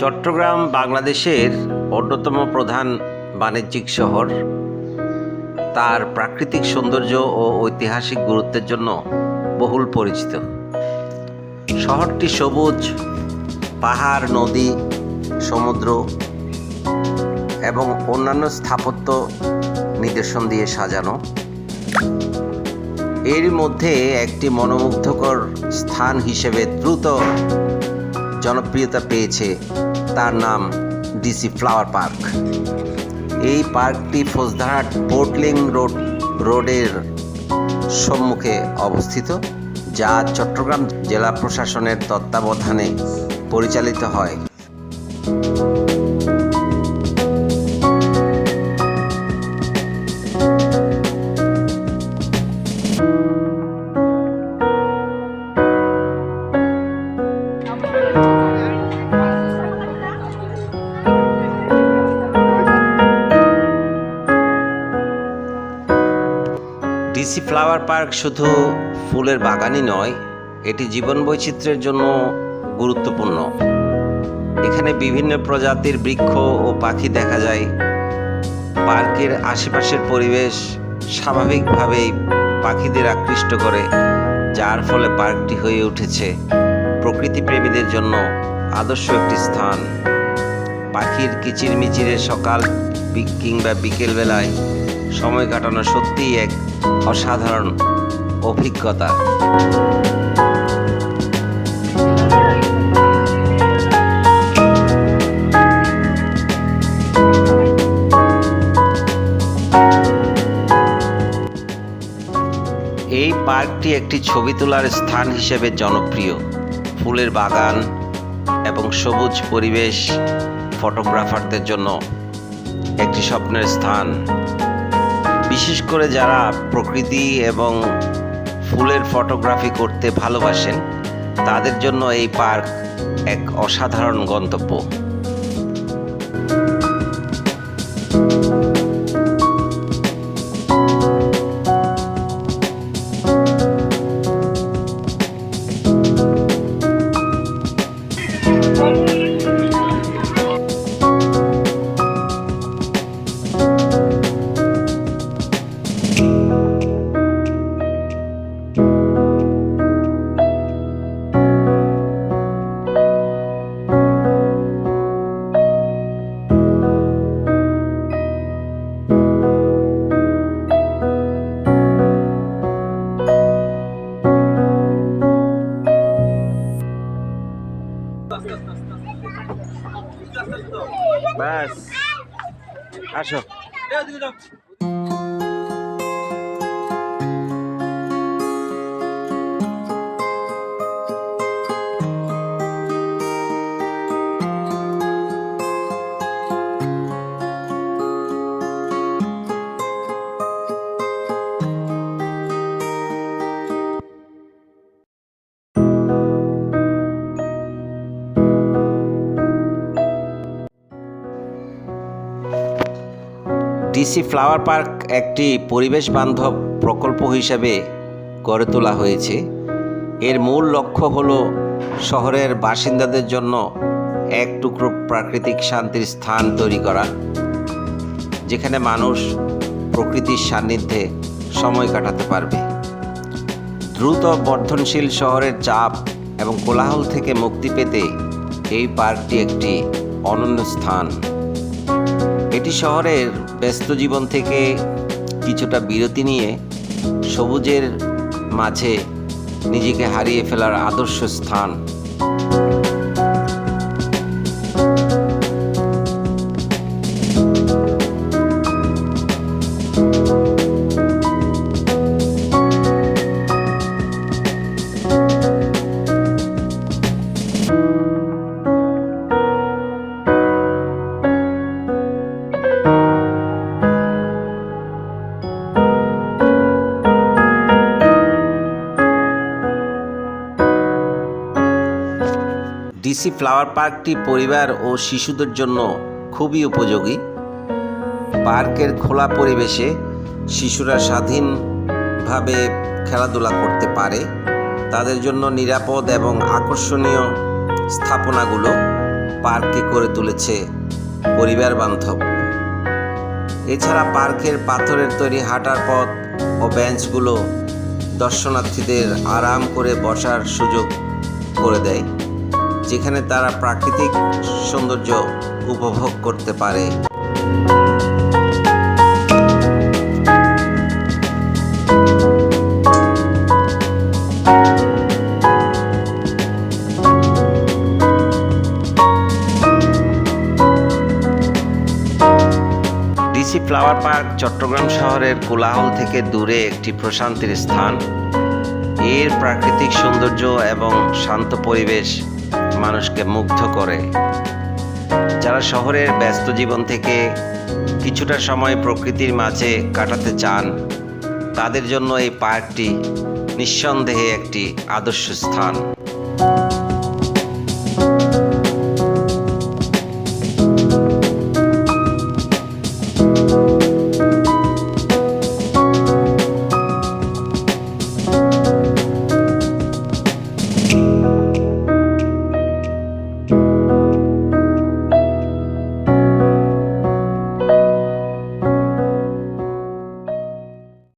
চট্টগ্রাম বাংলাদেশের অন্যতম প্রধান বাণিজ্যিক শহর। তার প্রাকৃতিক সৌন্দর্য ও ঐতিহাসিক গুরুত্বের জন্য বহুল পরিচিত। শহরটি সবুজ, পাহাড়, নদী, সমুদ্র এবং অন্যান্য স্থাপত্য নিদর্শন দিয়ে সাজানো। এর মধ্যে একটি মনোমুগ্ধকর স্থান হিসেবে দ্রুত জনপ্রিয়তা পেয়েছে তার নাম ডিসি ফ্লাওয়ার পার্ক। এই পার্কটি ফৌজদারহাট পোর্টলিং রোড, রোডের সম্মুখে অবস্থিত, যা চট্টগ্রাম জেলা প্রশাসনের তত্ত্বাবধানে পরিচালিত হয়। ডিসি ফ্লাওয়ার পার্ক শুধু ফুলের বাগানই নয়, এটি জীবন বৈচিত্র্যের জন্য গুরুত্বপূর্ণ। এখানে বিভিন্ন প্রজাতির বৃক্ষ ও পাখি দেখা যায়। পার্কের আশেপাশের পরিবেশ স্বাভাবিকভাবেই পাখিদের আকৃষ্ট করে, যার ফলে পার্কটি হয়ে উঠেছে। প্রকৃতি প্রেমীদের জন্য আদর্শ একটি স্থান। পাখির কিচিরমিচিরে সকাল কিংবা বিকেলবেলায় সময় কাটানো সত্যিই এক অসাধারণ অভিজ্ঞতা। এই পার্কটি একটি ছবি তোলার স্থান হিসেবে জনপ্রিয়। ফুলের বাগান এবং সবুজ পরিবেশ ফটোগ্রাফারদের জন্য একটি স্বপ্নের স্থান। বিশেষ করে যারা প্রকৃতি এবং ফুলের ফটোগ্রাফি করতে ভালোবাসেন, তাদের জন্য এই পার্ক এক অসাধারণ গন্তব্য। ব্যাস আসো। ডিসি ফ্লাওয়ার পার্ক একটি পরিবেশ বান্ধব প্রকল্প হিসেবে গড়ে তোলা হয়েছে। এর মূল লক্ষ্য হল শহরের বাসিন্দাদের জন্য এক টুকরো প্রাকৃতিক শান্তির স্থান তৈরি করা, যেখানে মানুষ প্রকৃতির সান্নিধ্যে সময় কাটাতে পারবে। দ্রুত বর্ধনশীল শহরের চাপ এবং কোলাহল থেকে মুক্তি পেতে এই পার্কটি একটি অনন্য স্থান। এটি শহরের ব্যস্ত জীবন থেকে কিছুটা বিরতি নিয়ে সবুজের মাঝে নিজেকে হারিয়ে ফেলার আদর্শ স্থান। ডিসি ফ্লাওয়ার পার্কটি পরিবার ও শিশুদের জন্য খুবই উপযোগী। পার্কের খোলা পরিবেশে শিশুরা স্বাধীনভাবে খেলাধুলা করতে পারে। তাদের জন্য নিরাপদ এবং আকর্ষণীয় স্থাপনাগুলো পার্কে করে তুলেছে পরিবার বান্ধব এছাড়া পার্কের পাথরের তৈরি হাঁটার পথ ও বেঞ্চগুলো দর্শনার্থীদের আরাম করে বসার সুযোগ করে দেয়। যেখানে তারা প্রাকৃতিক সৌন্দর্য উপভোগ করতে পারে। ডিসি ফ্লাওয়ার পার্ক চট্টগ্রাম শহরের কোলাহল থেকে দূরে একটি প্রশান্তির স্থান। এর প্রাকৃতিক সৌন্দর্য এবং শান্ত পরিবেশ মানুষকে মুগ্ধ করে। যারা শহরের ব্যস্ত জীবন থেকে কিছুটা সময় প্রকৃতির মাঝে কাটাতে চান, তাদের জন্য এই পার্কটি নিঃসন্দেহে একটি আদর্শ স্থান।